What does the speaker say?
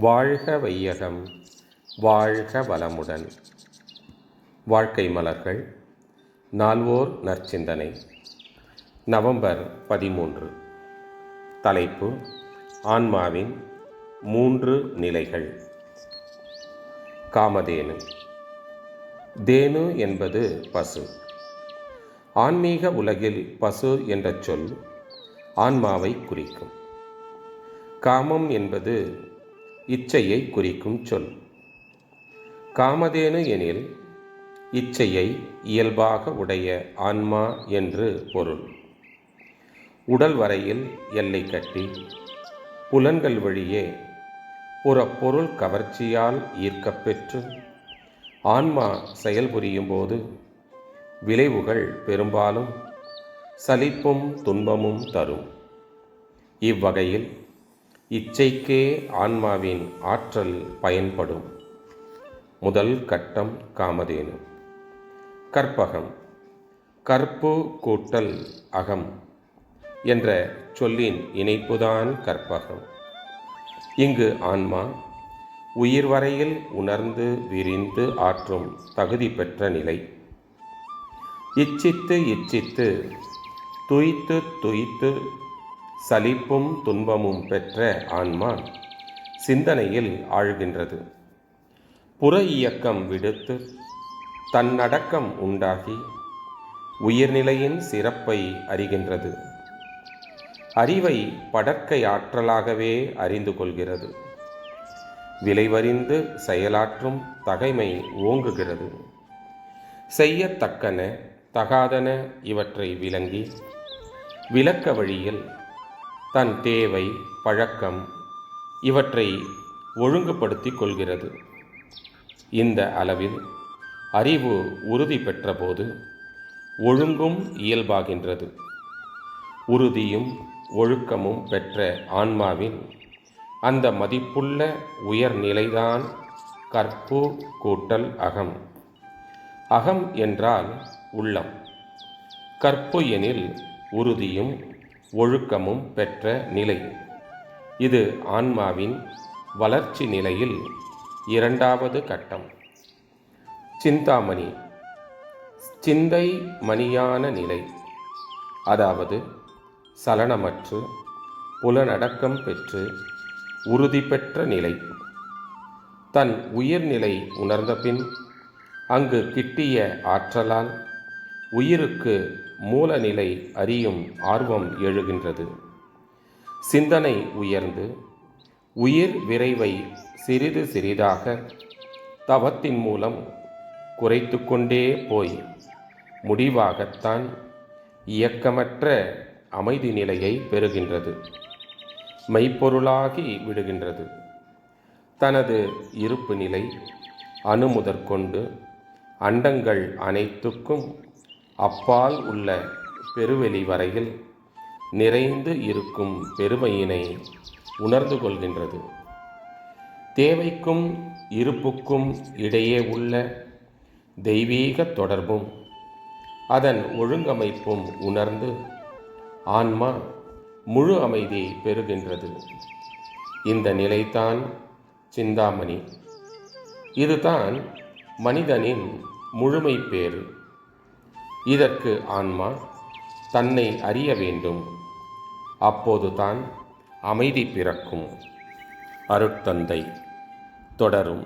வாழ்க வையகம் வாழ்க வளமுடன். வாழ்க்கை மலர்கள் நால்வோர் நற்சிந்தனை. நவம்பர் பதிமூன்று. தலைப்பு ஆன்மாவின் மூன்று நிலைகள். காமதேனு. தேனு என்பது பசு. ஆன்மீக உலகில் பசு என்ற சொல் ஆன்மாவை குறிக்கும். காமம் என்பது இச்சையை குறிக்கும் சொல். காமதேனு எனில் இச்சையை இயல்பாக உடைய ஆன்மா என்று பொருள். உடல் வரையில் எல்லை கட்டி புலன்கள் வழியே புற பொருள் கவர்ச்சியால் ஈர்க்கப்பெற்று ஆன்மா செயல்புரியும் போது விளைவுகள் பெரும்பாலும் சலிப்பும் துன்பமும் தரும். இவ்வகையில் இச்சைக்கே ஆன்மாவின் ஆற்றல் பயன்படும். முதல் கட்டம் காமதேனு. கற்பகம். கற்பு கூட்டல் அகம் என்ற சொல்லின் இணைப்புதான் கற்பகம். இங்கு ஆன்மா உயிர் வரையில் உணர்ந்து விரிந்து ஆற்றும் தகுதி பெற்ற நிலை. இச்சித்து இச்சித்து துய்த்து துய்த்து சலிப்பும் துன்பமும் பெற்ற ஆன்மா சிந்தனையில் ஆழ்கின்றது. புற இயக்கம் விடுத்து தன்னடக்கம் உண்டாகி உயிர்நிலையின் சிறப்பை அறிகின்றது. அறிவை படற்கை ஆற்றலாகவே அறிந்து கொள்கிறது. விளைவறிந்து செயலாற்றும் தகைமை ஓங்குகிறது. செய்யத்தக்கன தகாதன இவற்றை விளங்கி விளக்க வழியில் தன் தேவை பழக்கம் இவற்றை ஒழுங்குபடுத்தி கொள்கிறது. இந்த அளவில் அறிவு உறுதி பெற்றபோது ஒழுங்கும் இயல்பாகின்றது. உறுதியும் ஒழுக்கமும் பெற்ற ஆன்மாவின் அந்த மதிப்புள்ள உயர்நிலைதான் கற்பு கூட்டல் அகம். அகம் என்றால் உள்ளம். கற்பு எனில் உறுதியும் ஒழுக்கமும் பெற்ற நிலை. இது ஆன்மாவின் வளர்ச்சி நிலையில் இரண்டாவது கட்டம். சிந்தாமணி. சிந்தை மணியான நிலை. அதாவது சலனமற்று புலனடக்கம் பெற்று உறுதி பெற்ற நிலை. தன் உயிர்நிலை உணர்ந்தபின் அங்கு கிட்டிய ஆற்றலால் உயிருக்கு மூலநிலை அறியும் ஆர்வம் எழுகின்றது. சிந்தனை உயர்ந்து உயிர் விரைவை சிறிது சிறிதாக தவத்தின் மூலம் குறைத்து கொண்டே போய் முடிவாகத்தான் இயக்கமற்ற அமைதி நிலையை பெறுகின்றது. மெய்ப்பொருளாகி விடுகின்றது. தனது இருப்பு நிலை அணுமுதற்கொண்டு அண்டங்கள் அனைத்துக்கும் அப்பால் உள்ள பெருவெளி வரையில் நிறைந்து இருக்கும் பெருமையினை உணர்ந்து கொள்கின்றது. தேவைக்கும் இருப்புக்கும் இடையே உள்ள தெய்வீக தொடர்பும் அதன் ஒழுங்கமைப்பும் உணர்ந்து ஆன்மா முழு அமைதி பெறுகின்றது. இந்த நிலைதான் சிந்தாமணி. இதுதான் மனிதனின் முழுமை பேறு இதற்கு ஆன்மா தன்னை அறிய வேண்டும். அப்போதுதான் அமைதி பிறக்கும். அருட்தந்தை தொடரும்.